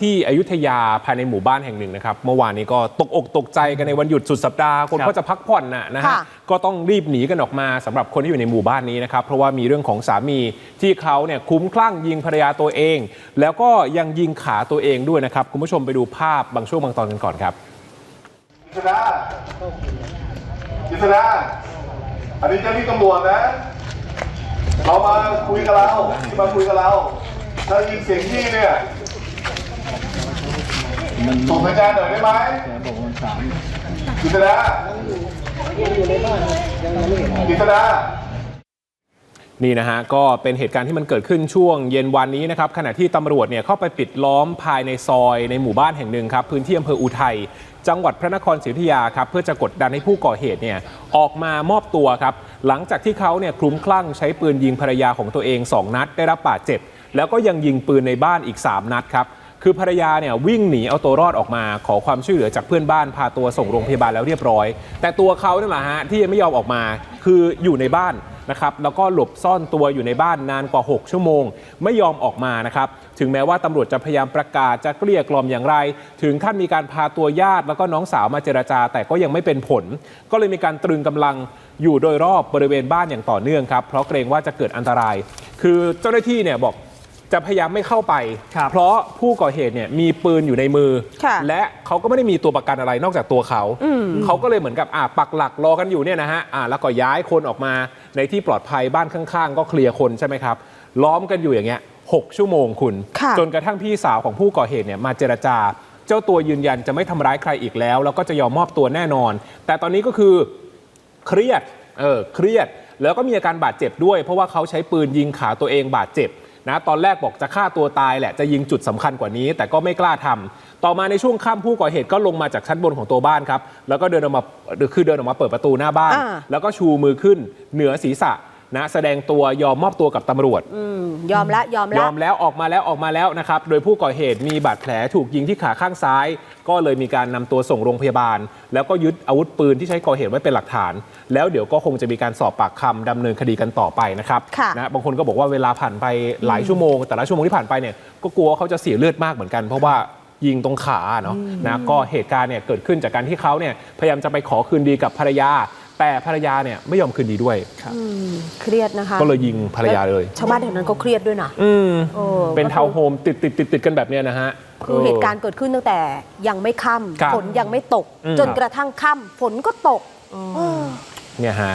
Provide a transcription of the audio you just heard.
ที่อยุธยาภายในหมู่บ้านแห่งหนึ่งนะครับ เมื่อวานนี้ก็ตกอกตกใจกันในวันหยุดสุดสัปดาห์คนครับก็จะพักผ่อนนะนะฮะค่ะก็ต้องรีบหนีกันออกมาสำหรับคนที่อยู่ในหมู่บ้านนี้นะครับ เพราะว่ามีเรื่องของสามีที่เขาเนี่ยคลุ้มคลั่งยิงภรรยาตัวเอง แล้วก็ยังยิงขาตัวเองด้วยนะครับ คุณผู้ชมไปดูภาพบางช่วงบางตอนกันก่อนครับกิษดากิษดาอันนี้เจ้าหน้าที่ตำรวจนะเรามาคุยกับเราที่มาคุยกับเราถ้ายินเสียงที่เนี่ย ส่งสัญญาณหน่อยได้ไหมกิษดากิษดานี่นะฮะก็เป็นเหตุการณ์ที่มันเกิดขึ้นช่วงเย็นวันนี้นะครับขณะที่ตำรวจเนี่ยเข้าไปปิดล้อมภายในซอยในหมู่บ้านแห่งหนึ่งครับพื้นที่อำเภออุทัยจังหวัดพระนครศรีอยุธยาครับเพื่อจะกดดันให้ผู้ก่อเหตุเนี่ยออกมามอบตัวครับหลังจากที่เขาเนี่ยคลุ้มคลั่งใช้ปืนยิงภรรยาของตัวเอง 2 นัดได้รับบาดเจ็บ แล้วก็ยังยิงปืนในบ้านอีก 3 นัดครับ คือภรรยาเนี่ยวิ่งหนีเอาตัวรอดออกมา ขอความช่วยเหลือจากเพื่อนบ้านพาตัวส่งโรงพยาบาลแล้วเรียบร้อย แต่ตัวเขาเนี่ยแหละฮะที่ยังไม่ยอมออกมาคืออยู่ในบ้านนะครับแล้วก็หลบซ่อนตัวอยู่ในบ้านนานกว่า 6 ชั่วโมง ไม่ยอมออกมานะครับถึงแม้ว่าตำรวจจะพยายามประกาศจะเกลี้ยกล่อมอย่างไร ถึงขั้นมีการพาตัวญาติ แล้วก็น้องสาวมาเจรจา แต่ก็ยังไม่เป็นผล ก็เลยมีการตรึงกำลังอยู่โดยรอบบริเวณบ้านอย่างต่อเนื่องครับเพราะเกรงว่าจะเกิดอันตราย คือเจ้าหน้าที่เนี่ยบอก จะพยายามไม่เข้าไปครับเพราะผู้ก่อเหตุเนี่ยมีปืนอยู่ในมือค่ะและเขาก็ไม่ได้มีตัวประกันอะไรนอกจากตัวเขา เขาก็เลยเหมือนกับอ่าปักหลักรอกันอยู่เนี่ยนะฮะอ่าแล้วก็ย้ายคนออกมาในที่ปลอดภัยบ้านข้างๆ ก็เคลียร์คนใช่ไหมครับ ล้อมกันอยู่อย่างเงี้ยหกชั่วโมงคุณค่ะจนกระทั่งพี่สาวของผู้ก่อเหตุเนี่ยมาเจรจา เจ้าตัวยืนยันจะไม่ทำร้ายใครอีกแล้ว แล้วก็จะยอมมอบตัวแน่นอน แต่ตอนนี้ก็คือเครียดเออเครียด แล้วก็มีอาการบาดเจ็บด้วย เพราะว่าเขาใช้ปืนยิงขาตัวเองบาดเจ็บ นะตอนแรกบอกจะฆ่าตัวตายแหละจะยิงจุดสำคัญกว่านี้ แต่ก็ไม่กล้าทำต่อมาในช่วงค่ำผู้ก่อเหตุก็ลงมาจากชั้นบนของตัวบ้านครับแล้วก็เดินออกมาคือเดินออกมาเปิดประตูหน้าบ้านอ่าแล้วก็ชูมือขึ้นเหนือศีรษะ นะแสดงตัวยอมมอบตัวกับตำรวจอืมยอมละยอมยละอมแล้วออกมาแล้วออกมาแล้วนะครับโดยผู้ก่อเหตุมีบาดแผลถูกยิงที่ขาข้างซ้าย ก็เลยมีการนำตัวส่งโรงพยาบาล แล้วก็ยึดอาวุธปืนที่ใช้ก่อเหตุไว้เป็นหลักฐาน แล้วเดี๋ยวก็คงจะมีการสอบปากคำดำเนินคดีกันต่อไปนะครับค่ะ นะบางคนก็บอกว่าเวลาผ่านไปหลายชั่วโมง แต่ละชั่วโมงที่ผ่านไปเนี่ยก็กลัวว่าเขาจะเสียเลือดมากเหมือนกัน เพราะว่ายิงตรงขาเนาะนะก็เหตุการณ์เนี่ยเกิดขึ้นจากการที่เขาเนี่ยพยายามจะไปขอคืนดีกับภรรยา แต่ภรรยาเนี่ยไม่ยอมคืนดีด้วย อืมเครียดนะคะก็เลยยิงภรรยาเลย ชาวบ้านแถวนั้นก็เครียดด้วยนะอืมออเป็นทาวน์โฮมติดติดติดติดกันแบบเนี้ยนะฮะคือเหตุการณ์เกิดขึ้นตั้งแต่ยังไม่ค่ครับำฝนยังไม่ตก อืม จนกระทั่งค่ำฝนก็ตก เออ เนี่ยฮะ